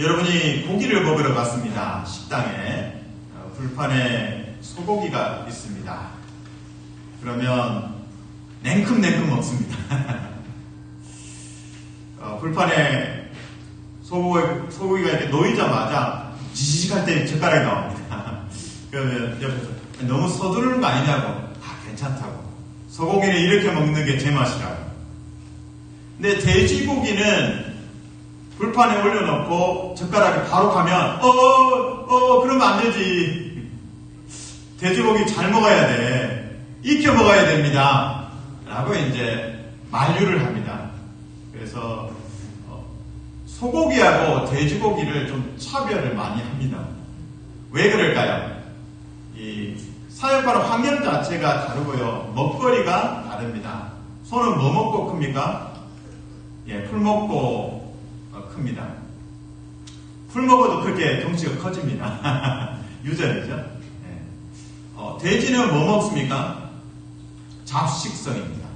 여러분이 고기를 먹으러 갔습니다. 식당에 어, 불판에 소고기가 있습니다. 그러면 냉큼냉큼 먹습니다. 어, 불판에 소고기, 소고기가 이렇게 놓이자마자 지지직할 때 젓가락이 나옵니다. 그러면 옆에서 너무 서두르는 거 아니냐고 아 괜찮다고 소고기는 이렇게 먹는 게 제 맛이라고 근데 돼지고기는 불판에 올려놓고 젓가락이 바로 가면 어어 어, 그러면 안 되지. 돼지고기 잘 먹어야 돼. 익혀 먹어야 됩니다. 라고 이제 만류를 합니다. 그래서 어, 소고기하고 돼지고기를 좀 차별을 많이 합니다. 왜 그럴까요? 이 사육하는 환경 자체가 다르고요. 먹거리가 다릅니다. 소는 뭐 먹고 큽니까? 예, 풀 먹고 어, 큽니다. 풀 먹어도 그렇게 덩치가 커집니다. 유전이죠. 예. 어, 돼지는 뭐 먹습니까? 잡식성입니다.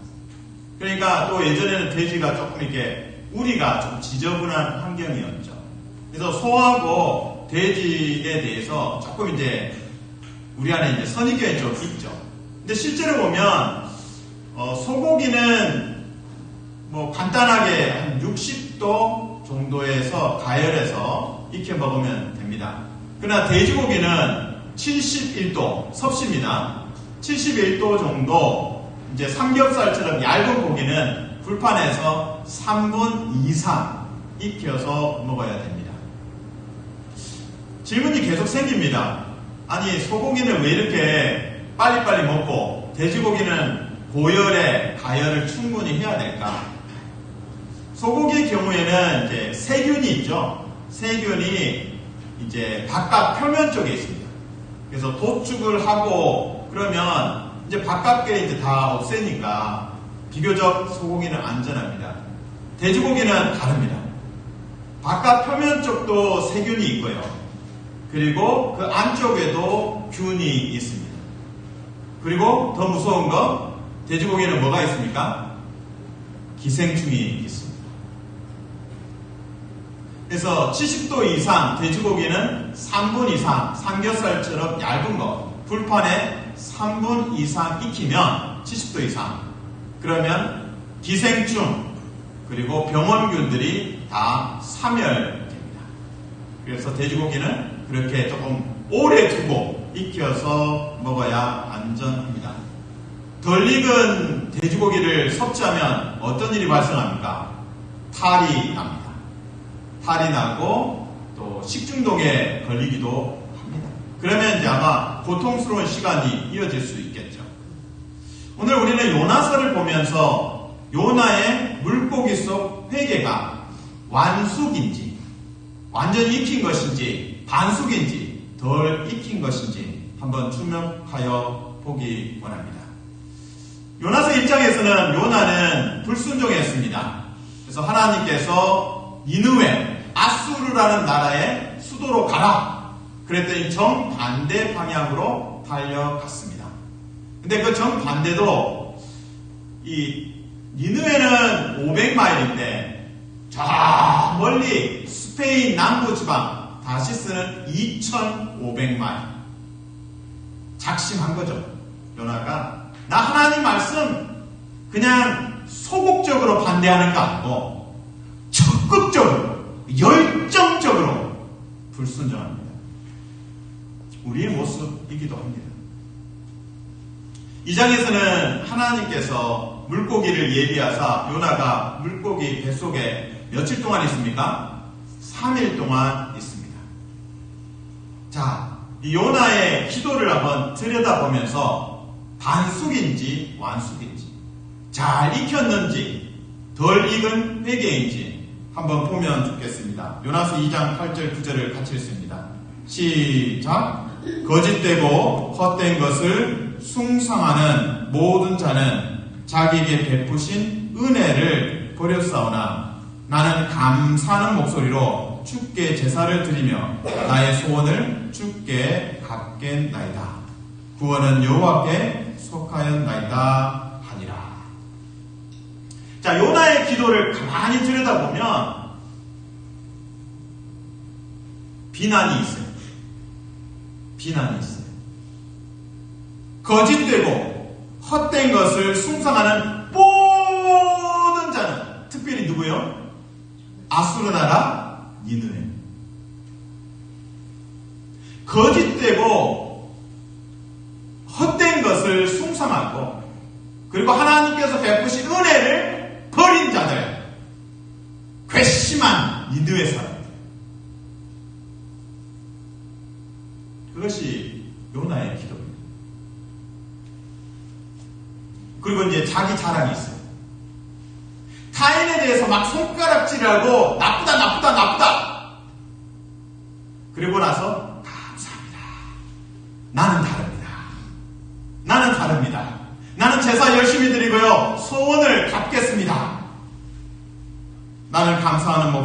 그러니까 또 예전에는 돼지가 조금 이렇게 우리가 좀 지저분한 환경이었죠. 그래서 소하고 돼지에 대해서 조금 이제 우리 안에 이제 선입견이 좀 있죠. 근데 실제로 보면 어, 소고기는 뭐 간단하게 한 60도 정도에서 가열해서 익혀 먹으면 됩니다. 그러나 돼지고기는 71도 섭씨입니다. 71도 정도 이제 삼겹살처럼 얇은 고기는 불판에서 3분 이상 익혀서 먹어야 됩니다. 질문이 계속 생깁니다. 아니 소고기는 왜 이렇게 빨리빨리 먹고 돼지고기는 고열에 가열을 충분히 해야 될까? 소고기의 경우에는 이제 세균이 있죠. 세균이 이제 바깥 표면 쪽에 있습니다. 그래서 도축을 하고 그러면 이제 바깥에 이제 다 없애니까 비교적 소고기는 안전합니다. 돼지고기는 다릅니다. 바깥 표면 쪽도 세균이 있고요. 그리고 그 안쪽에도 균이 있습니다. 그리고 더 무서운 건 돼지고기는 뭐가 있습니까? 기생충이 있습니다. 그래서 70도 이상 돼지고기는 3분 이상 삼겹살처럼 얇은 거 불판에 3분 이상 익히면 70도 이상 그러면 기생충 그리고 병원균들이 다 사멸됩니다. 그래서 돼지고기는 그렇게 조금 오래 두고 익혀서 먹어야 안전합니다. 덜 익은 돼지고기를 섭취하면 어떤 일이 발생합니까? 탈이 납니다. 탈이 나고 또 식중독에 걸리기도 합니다. 그러면 이제 아마 고통스러운 시간이 이어질 수 있겠죠. 오늘 우리는 요나서를 보면서 요나의 물고기 속 회개가 완숙인지 완전히 익힌 것인지 반숙인지 덜 익힌 것인지 한번 주목하여 보기 원합니다. 요나서 1장에서는 요나는 불순종했습니다. 그래서 하나님께서 니느웨 아수르라는 나라의 수도로 가라. 그랬더니 정반대 방향으로 달려갔습니다. 근데 그 정반대도 이 니느웨는 500마일인데 저 멀리 스페인 남부 지방 다시스는 2,500마일. 작심한 거죠. 요나가 나 하나님 말씀 그냥 소극적으로 반대하는 거 아니고 적극적으로 열정적으로 불순종합니다. 우리의 모습이기도 합니다. 이 장에서는 하나님께서 물고기를 예비하사 요나가 물고기 뱃속에 며칠 동안 있습니까? 3일 동안 있습니다. 자, 이 요나의 기도를 한번 들여다보면서 반숙인지 완숙인지 잘 익혔는지 덜 익은 회개인지 한번 보면 좋겠습니다. 요나서 2장 8절 9절을 같이 읽습니다. 시작 거짓되고 헛된 것을 숭상하는 모든 자는 자기에게 베푸신 은혜를 버렸사오나 나는 감사하는 목소리로 주께 제사를 드리며 나의 소원을 주께 갚겠나이다. 구원은 여호와께 속하였나이다. 자, 요나의 기도를 가만히 들여다보면 비난이 있어요. 비난이 있어요. 거짓되고 헛된 것을 숭상하는 모든 자는 특별히 누구요? 아수르 나라 니느웨. 거짓되고 헛된 것을 숭상하고 그리고 하나님께서 베푸신 은혜를 버린 자들 괘씸한 니느웨 사람들 그것이 요나의 기도입니다. 그리고 이제 자기 자랑이 있어요. 타인에 대해서 막 손가락질하고 나쁘다 나쁘다 나쁘다. 그리고 나서 감사합니다. 나는 다릅니다. 나는 다릅니다. 나는 제사 열심히 드리고요. 소원을 갚겠습니다. 나는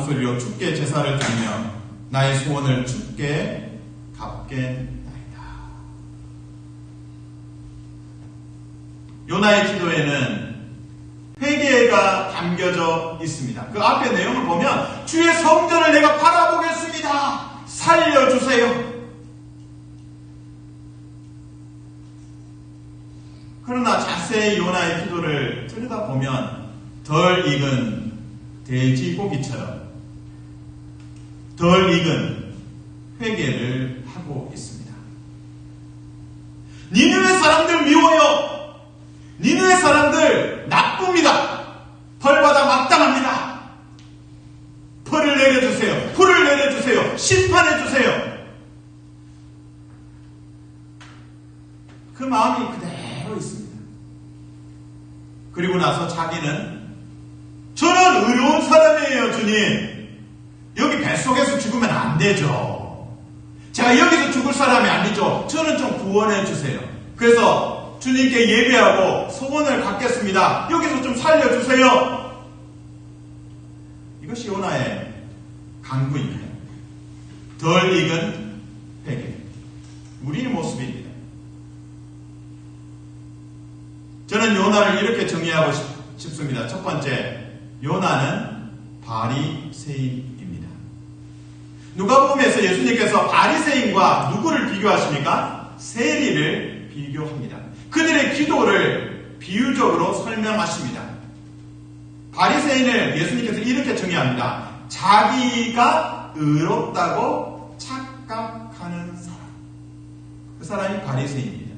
목소리로 주께 제사를 드리며 나의 소원을 주께 갚겠나이다. 요나의 기도에는 회개가 담겨져 있습니다. 그 앞에 내용을 보면 주의 성전을 내가 바라보겠습니다. 살려주세요. 그러나 자세히 요나의 기도를 들여다보면 덜 익은 돼지고기처럼 덜 익은 회개를 하고 있습니다. 니느웨 사람들 미워요. 니느웨 사람들 나쁩니다. 벌받아 마땅합니다. 벌을 내려주세요. 불을 내려주세요. 심판해주세요. 그 마음이 그대로 있습니다. 그리고 나서 자기는 의로운 사람이에요, 주님. 여기 뱃속에서 죽으면 안 되죠. 제가 여기서 죽을 사람이 아니죠. 저는 좀 구원해 주세요. 그래서 주님께 예배하고 소원을 갖겠습니다. 여기서 좀 살려주세요. 이것이 요나의 간구입니다. 덜 익은 회개. 우리의 모습입니다. 저는 요나를 이렇게 정의하고 싶습니다. 첫 번째, 요나는 바리새인입니다. 누가복음에서 예수님께서 바리새인과 누구를 비교하십니까? 세리를 비교합니다. 그들의 기도를 비유적으로 설명하십니다. 바리새인을 예수님께서 이렇게 정의합니다. 자기가 의롭다고 착각하는 사람. 그 사람이 바리새인입니다.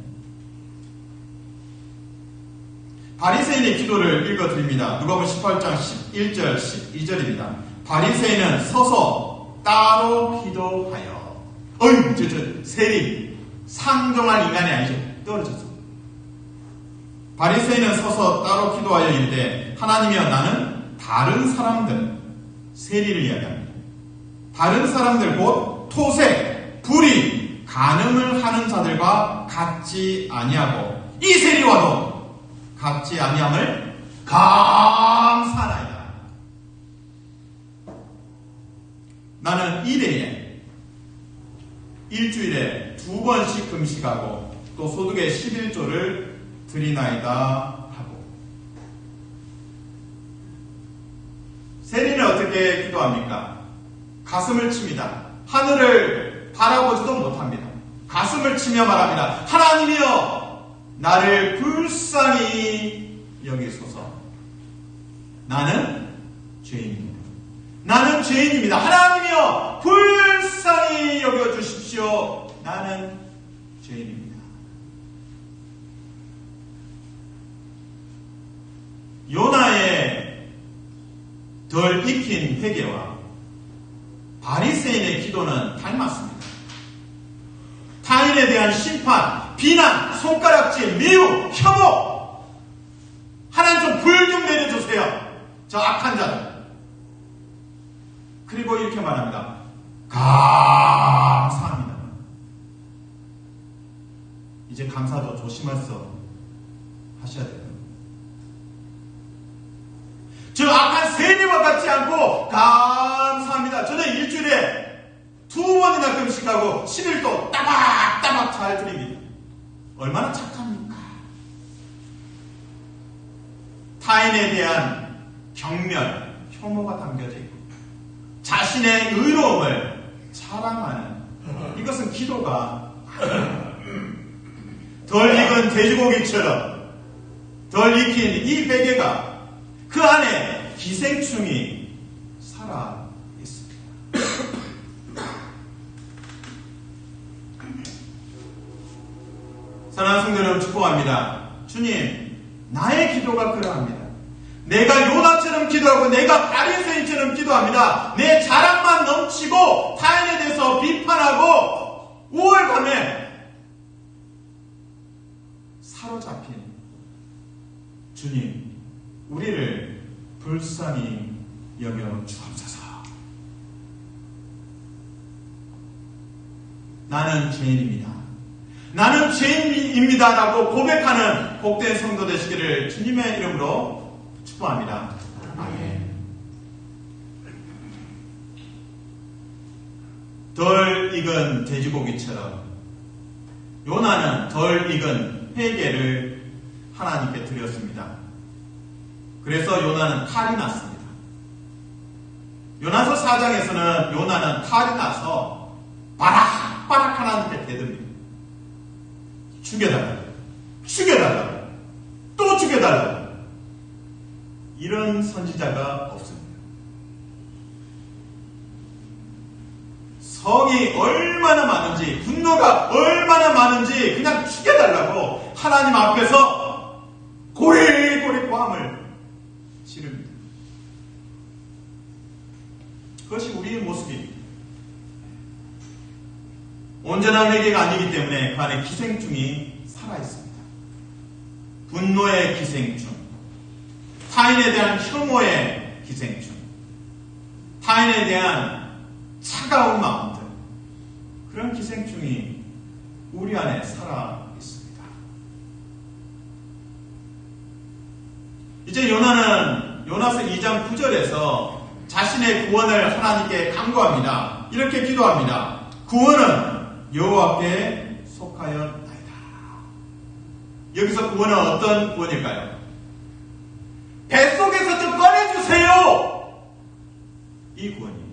바리새인의 기도를 읽어드립니다. 누가복음 18장 11절 12절입니다. 바리새인은 서서 따로 기도하여 어이 저, 저 세리 상종할 인간이 아니죠. 떨어졌어. 바리새인은 서서 따로 기도하여 이르되 하나님이여 나는 다른 사람들 세리를 이야기합니다. 다른 사람들 곧 토색, 불이, 간음을 하는 자들과 같지 아니하고 이 세리와도 같지 아니함을 감사하나이다. 나는 이래에 일주일에 두 번씩 금식하고 또 소득의 11조를 드리나이다 하고 세리는 어떻게 기도합니까? 가슴을 칩니다. 하늘을 바라보지도 못합니다. 가슴을 치며 말합니다. 하나님이여 나를 불쌍히 여기소서. 나는 죄인입니다. 나는 죄인입니다. 하나님이여 불쌍히 여겨 주십시오. 나는 죄인입니다. 요나의 덜 익힌 회개와 바리새인의 기도는 닮았습니다. 타인에 대한 심판, 비난, 손가락질, 미움, 혐오. 하나님 좀 불 좀 내려주세요. 저 악한 자들. 그리고 이렇게 말합니다. 감사합니다. 이제 감사도 조심해서 하셔야 돼요. 저 악한 세리와 같지 않고 감사합니다. 저는 일주일에 두 번이나 금식하고 11도 따박따박 잘 드립니다. 얼마나 착합니까? 타인에 대한 경멸, 혐오가 담겨져 있고 자신의 의로움을 자랑하는 이것은 기도가 덜 익은 돼지고기처럼 덜 익힌 이 베개가 그 안에 기생충이 살아 있습니다. 사랑하는 성도 여러분 축복합니다. 주님, 나의 기도가 그러합니다. 내가 요나처럼 기도하고 내가 바리새인처럼 기도합니다. 내 자랑만 넘치고 타인에 대해서 비판하고 우월감에 사로잡힌 주님, 우리를 불쌍히 여겨 주옵소서. 나는 죄인입니다. 나는 죄인입니다 라고 고백하는 복된 성도 되시기를 주님의 이름으로 축복합니다. 아멘. 덜 익은 돼지고기처럼 요나는 덜 익은 회개를 하나님께 드렸습니다. 그래서 요나는 탈이 났습니다. 요나서 4장에서는 요나는 탈이 나서 바락바락 하나님께 대듭니다. 죽여달라. 죽여달라. 또 죽여달라. 이런 선지자가 없습니다. 성이 얼마나 많은지, 분노가 얼마나 많은지 그냥 죽여달라고 하나님 앞에서 고리고리 고함을 지릅니다. 그것이 우리의 모습입니다. 온전한 회개가 아니기 때문에 그 안에 기생충이 살아있습니다. 분노의 기생충, 타인에 대한 혐오의 기생충, 타인에 대한 차가운 마음들, 그런 기생충이 우리 안에 살아 있습니다. 이제 요나는 요나서 2장 9절에서 자신의 구원을 하나님께 간구합니다. 이렇게 기도합니다. 구원은 여호와께 속하였나이다. 여기서 구원은 어떤 구원일까요? 뱃속에서 좀 꺼내주세요! 이 구원이에요.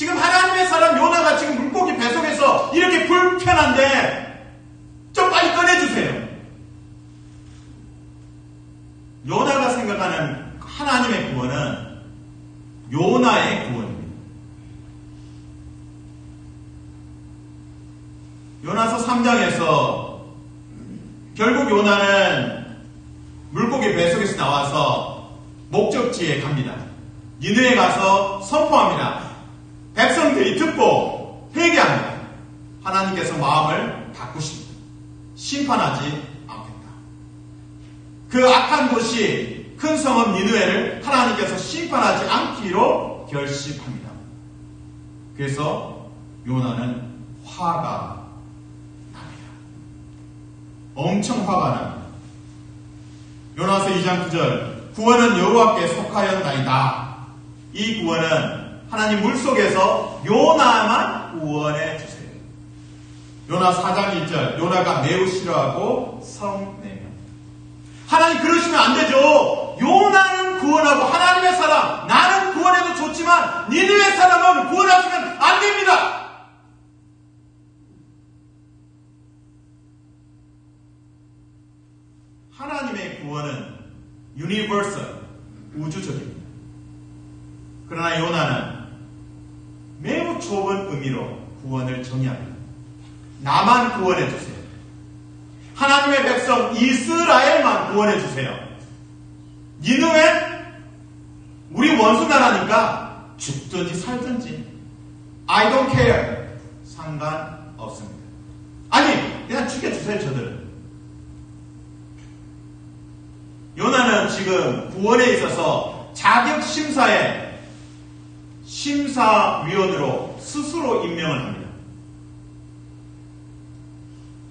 지금 하나님의 사람 요나가 지금 물고기 뱃속에서 이렇게 불편한데 좀 빨리 꺼내주세요. 요나가 생각하는 하나님의 구원은 요나의 구원입니다. 요나서 3장에서 결국 요나는 물고기 뱃속에서 나와서 목적지에 갑니다. 니느에 가서 선포합니다. 백성들이 듣고 회개합니다. 하나님께서 마음을 바꾸십니다. 심판하지 않겠다. 그 악한 도시 큰 성읍 니느웨를 하나님께서 심판하지 않기로 결심합니다. 그래서 요나는 화가 납니다. 엄청 화가 납니다. 요나서 2장 9절 구원은 여호와께 속하였나이다. 이 구원은 하나님 물속에서 요나만 구원해 주세요. 요나 4장 1절 요나가 매우 싫어하고 성내며 하나님 그러시면 안 되죠. 요나는 구원하고 하나님의 사람 나는 구원해도 좋지만 니느의 사람은 구원하시면 안 됩니다. 하나님의 구원은 유니버설, 우주적입니다. 그러나 요나는 매우 좁은 의미로 구원을 정의합니다. 나만 구원해 주세요. 하나님의 백성 이스라엘만 구원해 주세요. 니느웨 우리 원수 나라니까 죽든지 살든지 I don't care 상관 없습니다. 아니 그냥 죽여 주세요 저들은. 요나는 지금 구원에 있어서 자격 심사에 심사위원으로 스스로 임명을 합니다.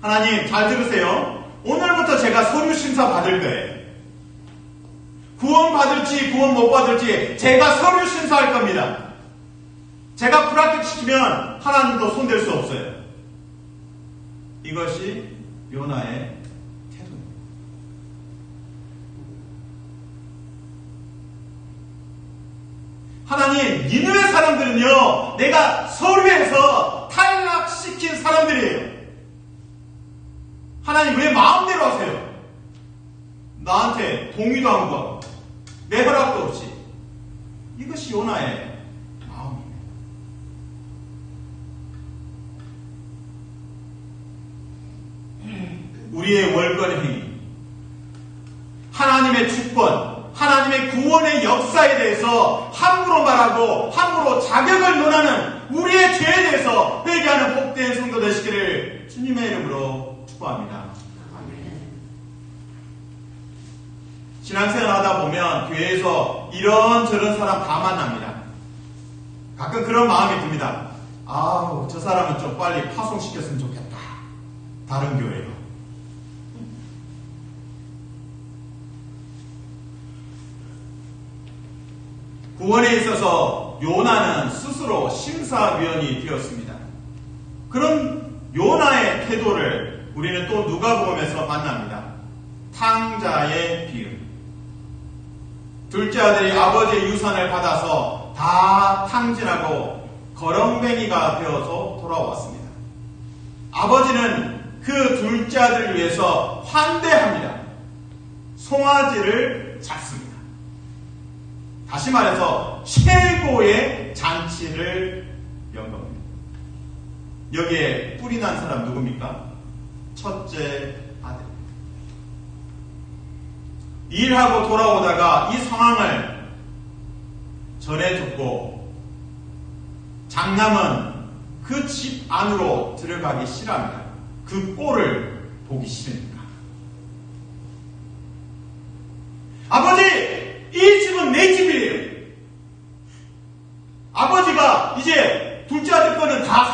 하나님 잘 들으세요. 오늘부터 제가 서류 심사 받을 거예요. 구원 받을지 구원 못 받을지 제가 서류 심사할 겁니다. 제가 불합격시키면 하나님도 손댈 수 없어요. 이것이 요나의 하나님, 니느웨 사람들은요, 내가 서류에서 탈락시킨 사람들이에요. 하나님, 왜 마음대로 하세요? 나한테 동의도 안 구하고, 내 허락도 없이. 이것이 요나의 마음입니다. 우리의 월권 행위, 하나님의 주권, 하나님의 구원의 역사에 대해서 함부로 말하고 함부로 자격을 논하는 우리의 죄에 대해서 회개하는 복된 성도 되시기를 주님의 이름으로 축복합니다. 신앙생활 하다 보면 교회에서 이런저런 사람 다 만납니다. 가끔 그런 마음이 듭니다. 아우, 저 사람은 좀 빨리 파송시켰으면 좋겠다. 다른 교회로. 구원에 있어서 요나는 스스로 심사위원이 되었습니다. 그런 요나의 태도를 우리는 또 누가복음에서 만납니다. 탕자의 비유. 둘째 아들이 아버지의 유산을 받아서 다 탕진하고 거렁뱅이가 되어서 돌아왔습니다. 아버지는 그 둘째 아들을 위해서 환대합니다. 송아지를 잡습니다. 다시 말해서 최고의 잔치를 연 겁니다. 여기에 뿔이 난 사람 누굽니까? 첫째 아들. 일하고 돌아오다가 이 상황을 전해줬고 장남은 그 집 안으로 들어가기 싫어합니다. 그 꼴을 보기 싫으니까. 아버지! 이 집은 내 집이에요. 아버지가 이제 둘째 아들 거는 다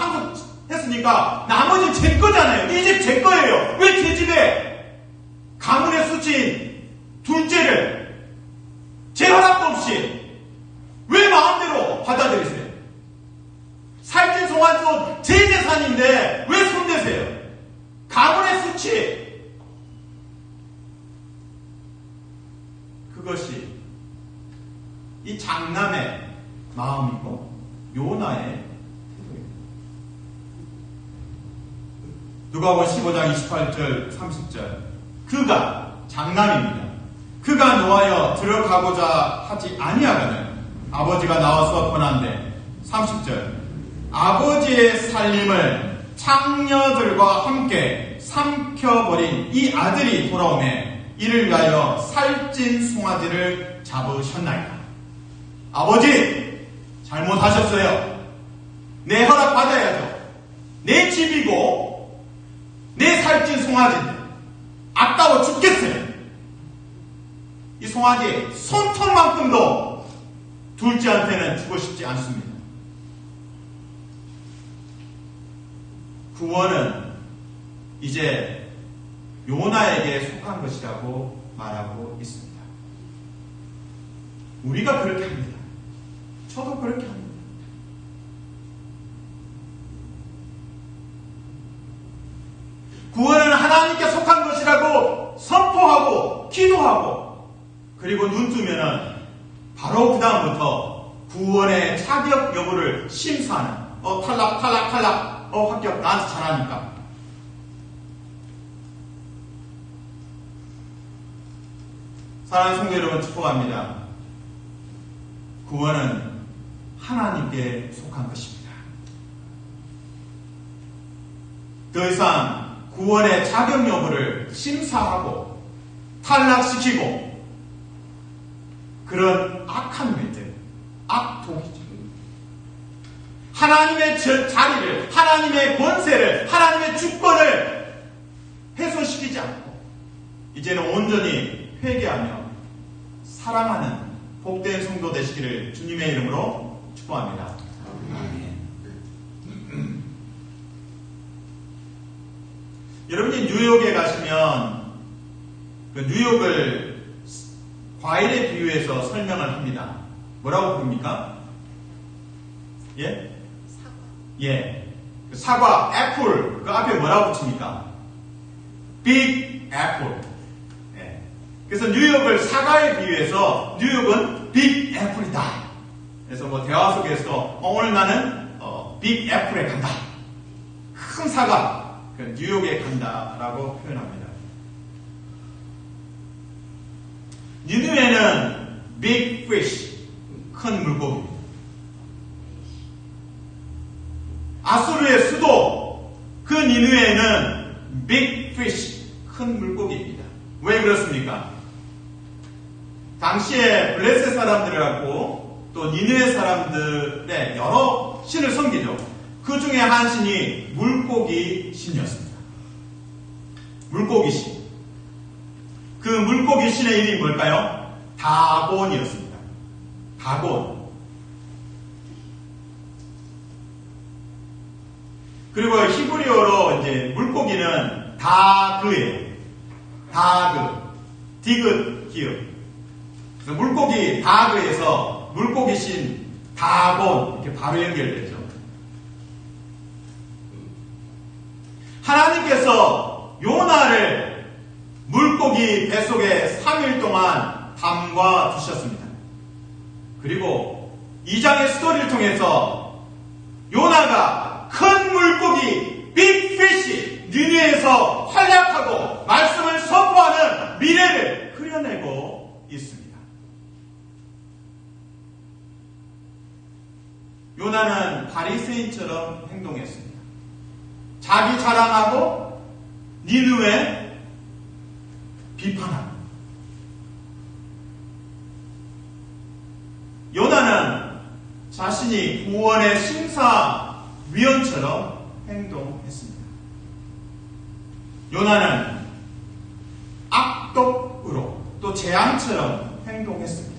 상속했으니까 나머지는 제 거잖아요. 이 집 제 거예요. 왜 제 집에 가문의 수치인 둘째를 제 허락도 없이 왜 마음대로 받아들이세요? 살찐 송아지도 제 재산인데 왜 손대세요? 가문의 수치 그것이 이 장남의 마음이고 요나의. 누가복음 15장 28절 30절 그가 장남입니다. 그가 놓아여 들어가고자 하지 아니하거든 아버지가 나와서 권한대 30절 아버지의 살림을 창녀들과 함께 삼켜버린 이 아들이 돌아오매 이를 위하여 살찐 송아지를 잡으셨나이다. 아버지 잘못하셨어요. 내 허락 받아야죠. 내 집이고 내 살찐 송아지인데 아까워 죽겠어요. 이 송아지 손톱만큼도 둘째한테는 주고 싶지 않습니다. 구원은 이제 요나에게 속한 것이라고 말하고 있습니다. 우리가 그렇게 합니다. 저도 그렇게 합니다. 구원은 하나님께 속한 것이라고 선포하고 기도하고 그리고 눈 뜨면은 바로 그 다음부터 구원의 자격 여부를 심사하는 어 탈락 탈락 탈락 어 합격 나한테 잘하니까 사랑하는 성도 여러분 축복합니다. 구원은 하나님께 속한 것입니다. 더 이상 구원의 자격 여부를 심사하고 탈락시키고 그런 악한 일들, 악독이죠. 하나님의 저 자리를, 하나님의 권세를, 하나님의 주권을 훼손시키지 않고 이제는 온전히 회개하며 사랑하는 복된 성도 되시기를 주님의 이름으로 축복합니다. 여러분이 뉴욕에 가시면 그 뉴욕을 과일에 비유해서 설명을 합니다. 뭐라고 부릅니까? 예? 예. 그 사과, 애플, 그 앞에 뭐라고 붙입니까? 빅 애플. 예. 그래서 뉴욕을 사과에 비유해서 뉴욕은 빅 애플이다. 그래서 뭐 대화 속에서 어, 오늘 나는 어, 빅 애플에 간다. 큰 사과, 그 뉴욕에 간다라고 표현합니다. 니누에는 big fish, 큰 물고기입니다. 아수르의 수도 그 니누에는 big fish, 큰 물고기입니다. 왜 그렇습니까? 당시에 블레셋 사람들을 갖고 또 니누의 사람들의 여러 신을 섬기죠. 그 중에 한 신이 물고기 신이었습니다. 물고기 신. 그 물고기 신의 이름이 뭘까요? 다곤이었습니다. 다곤. 그리고 히브리어로 이제 물고기는 다그예요. 다그. 디귿 기업. 물고기 다그에서 물고기 신 다곤 이렇게 바로 연결되죠. 하나님께서 요나를 물고기 뱃속에 3일 동안 담가 두셨습니다. 그리고 2장의 스토리를 통해서 요나가 큰 물고기 빅피시 니누에서 활약하고 말씀을 선포하는 미래를 그려내고 있습니다. 요나는 바리새인처럼 행동했습니다. 자기 자랑하고 니누에 비판하고 요나는 자신이 구원의 심사위원처럼 행동했습니다. 요나는 악독으로 또 재앙처럼 행동했습니다.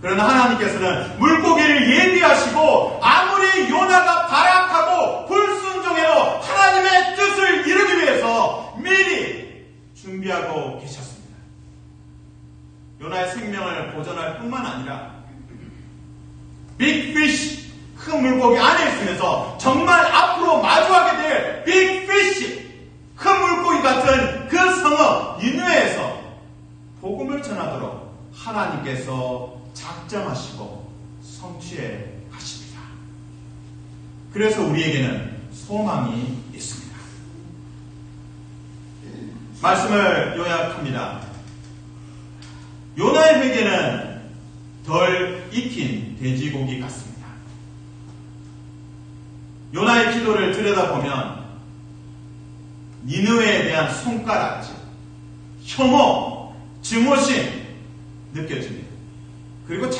그러나 하나님께서는 물고기를 예비하시고 아무리 요나가 발악하고 불순종해도 하나님의 뜻을 이루기 위해서 미리 준비하고 계셨습니다. 요나의 생명을 보존할 뿐만 아니라 빅피쉬 큰 물고기 안에 있으면서 정말 앞으로 마주하게 될 빅피쉬 큰 물고기 같은 그 성읍 니누에서 복음을 전하도록 하나님께서 작정하시고 성취해 가십니다. 그래서 우리에게는 소망이 있습니다. 말씀을 요약합니다. 요나의 회개는 덜 익힌 돼지고기 같습니다. 요나의 기도를 들여다보면 니느웨에 대한 손가락질, 혐오, 증오심 느껴집니다.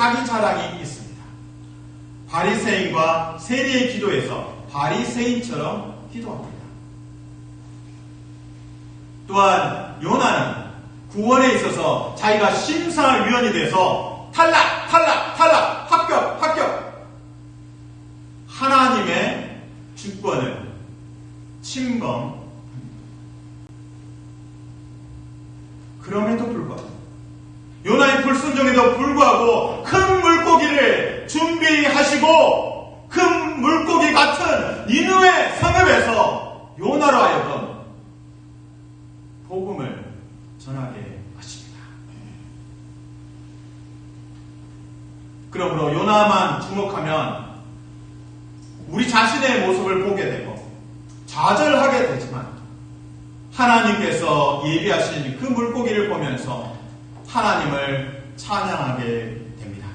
자기 자랑이 있습니다. 바리새인과 세리의 기도에서 바리새인처럼 기도합니다. 또한 요나는 구원에 있어서 자기가 심사위원이 돼서 탈락, 탈락, 탈락, 합격, 합격. 하나님의 주권을 침범합니다. 그럼에도 불구하고 불순종에도 불구하고 큰 물고기를 준비하시고 큰 물고기 같은 이누의 성읍에서 요나로 하여금 복음을 전하게 하십니다. 그러므로 요나만 주목하면 우리 자신의 모습을 보게 되고 좌절하게 되지만 하나님께서 예비하신 그 물고기를 보면서 하나님을 찬양하게 됩니다.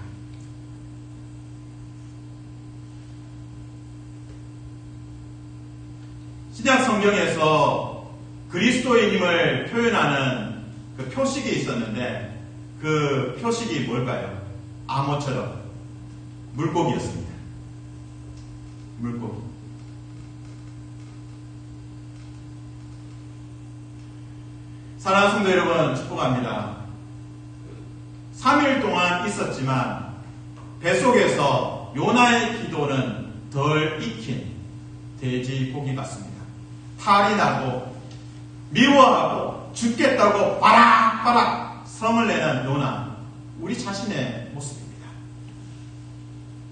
신약 성경에서 그리스도인임을 표현하는 그 표식이 있었는데 그 표식이 뭘까요? 암호처럼 물고기였습니다. 물고기. 사랑하는 성도 여러분 축복합니다. 3일 동안 있었지만 뱃속에서 요나의 기도는 덜 익힌 돼지고기 같습니다. 탈이 나고 미워하고 죽겠다고 바락바락 성을 내는 요나 우리 자신의 모습입니다.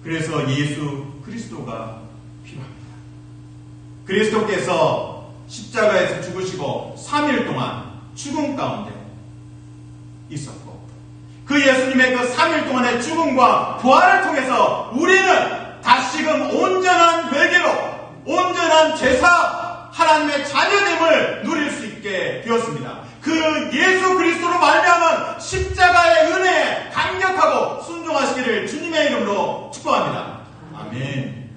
그래서 예수 그리스도가 필요합니다. 그리스도께서 십자가에서 죽으시고 3일 동안 죽음 가운데 있었고 그 예수님의 그 3일 동안의 죽음과 부활을 통해서 우리는 다시금 온전한 회개로 온전한 제사 하나님의 자녀됨을 누릴 수 있게 되었습니다. 그 예수 그리스도로 말미암은 십자가의 은혜에 강력하고 순종하시기를 주님의 이름으로 축복합니다. 아멘.